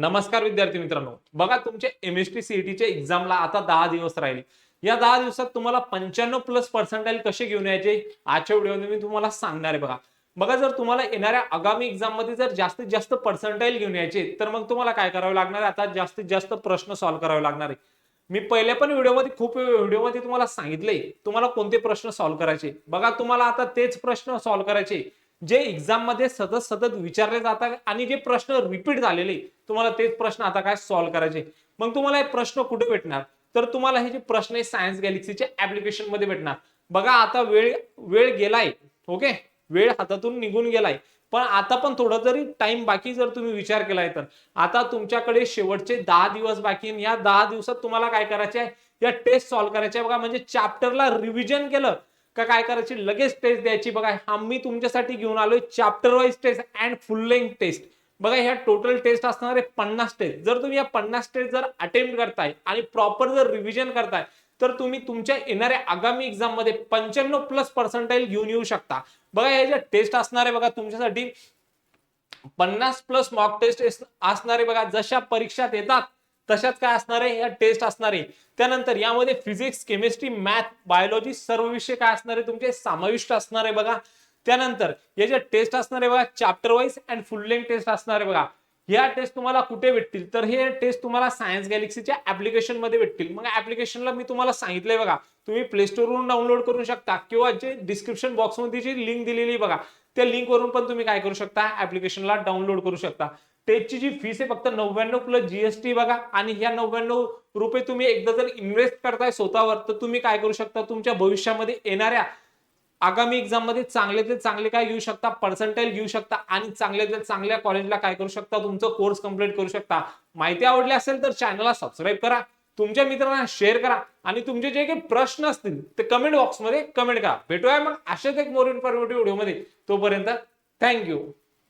नमस्कार विद्यार्थी मित्रांनो. बघा तुमच्या एम एस टी सीईटीच्या एक्झामला आता दहा दिवस राहिले. या दहा दिवसात तुम्हाला पंच्याण्णव प्लस पर्सेंटाईल कसे घेऊन यायचे? आजच्या व्हिडिओमध्ये मी तुम्हाला सांगणार आहे बघा. बघा जर तुम्हाला येणाऱ्या आगामी एक्झाममध्ये जर जास्तीत जास्त पर्सेंटाईल घेऊन यायचे तर मग तुम्हाला काय करावं लागणार आहे? आता जास्तीत जास्त प्रश्न सॉल्व्ह करावे लागणार आहे. मी पहिल्या पण व्हिडिओमध्ये खूप व्हिडिओमध्ये तुम्हाला सांगितले तुम्हाला कोणते प्रश्न सॉल्व्ह करायचे? बघा तुम्हाला आता तेच प्रश्न सॉल्व्ह करायचे. जे एक्झाममध्ये सतत सतत विचारले जातात आणि जे प्रश्न रिपीट झालेले तुम्हाला तेच प्रश्न आता काय सॉल्व्ह करायचे? मग तुम्हाला हे प्रश्न कुठे भेटणार? तर तुम्हाला हे जे प्रश्न आहे सायन्स गॅलेक्सीच्या ऍप्लिकेशनमध्ये भेटणार. बघा आता वेळ वेळ गेलाय ओके वेळ हातातून निघून गेलाय. पण आता पण थोडा जरी टाइम बाकी जर तुम्ही विचार केलाय तर. आता तुमच्याकडे शेवटचे दहा दिवस बाकी या दहा दिवसात तुम्हाला काय करायचे आहे? या टेस्ट सॉल्व्ह करायच्या बघा म्हणजे चॅप्टरला रिव्हिजन केलं. का काय करायची? लगेच टेस्ट द्यायची. बघा हा मी तुमच्यासाठी घेऊन आलोय chapter wise test and full length test बघा ह्या टोटल टेस्ट असणार आहे पन्नास टेस्ट जर तुम्ही या पन्नास टेस्ट जर अटेम्प्ट करताय आणि प्रॉपर जर रिव्हिजन करताय तर तुम्ही तुमच्या येणाऱ्या आगामी एक्झाममध्ये पंच्याण्णव प्लस पर्सेंटाईल घेऊन येऊ शकता. बघा हे जे टेस्ट असणार आहे बघा तुमच्यासाठी पन्नास प्लस मॉक टेस्ट असणारे बघा जशा परीक्षात येतात तशाच काय असणार आहे? या टेस्ट असणार आहे. त्यानंतर यामध्ये फिजिक्स केमिस्ट्री मॅथ बायोलॉजी सर्व विषय काय असणार आहे तुमचे? समाविष्ट असणार आहे बघा. त्यानंतर या ज्या टेस्ट असणार आहे बघा chapter wise and full length test असणार आहे बघा. या टेस्ट तुम्हाला कुठे भेटतील? तर हे टेस्ट तुम्हाला सायन्स गॅलेक्सीच्या ऍप्लिकेशनमध्ये भेटतील. मग ऍप्लिकेशनला मी तुम्हाला सांगितलंय बघा. तुम्ही प्ले वरून डाउनलोड करू शकता किंवा जे डिस्क्रिप्शन बॉक्समध्ये जी लिंक दिलेली बघा त्या लिंक वरून पण तुम्ही काय करू शकता? ऍप्लिकेशनला डाउनलोड करू शकता. टेस्टची जी फीस आहे फक्त नव्याण्णव प्लस जीएसटी बघा. आणि ह्या नव्याण्णव रुपये तुम्ही एकदा जर इन्व्हेस्ट करताय स्वतःवर तर तुम्ही काय करू शकता? तुमच्या भविष्यामध्ये येणाऱ्या आगामी एक्झाममध्ये चांगले ते चांगले काय घेऊ शकता? पर्सेंटाईल घेऊ शकता. आणि चांगल्यातल्या चांगल्या कॉलेजला काय करू शकता? तुमचं कोर्स कंप्लीट करू शकता. माहिती आवडली असेल तर चॅनलला सबस्क्राईब करा. तुमच्या मित्रांना शेअर करा. आणि तुमचे जे काही प्रश्न असतील ते कमेंट बॉक्समध्ये कमेंट करा. भेटूया मग अशाच एक मोर इन्फॉर्मेटिव्ह व्हिडिओमध्ये तोपर्यंत थँक्यू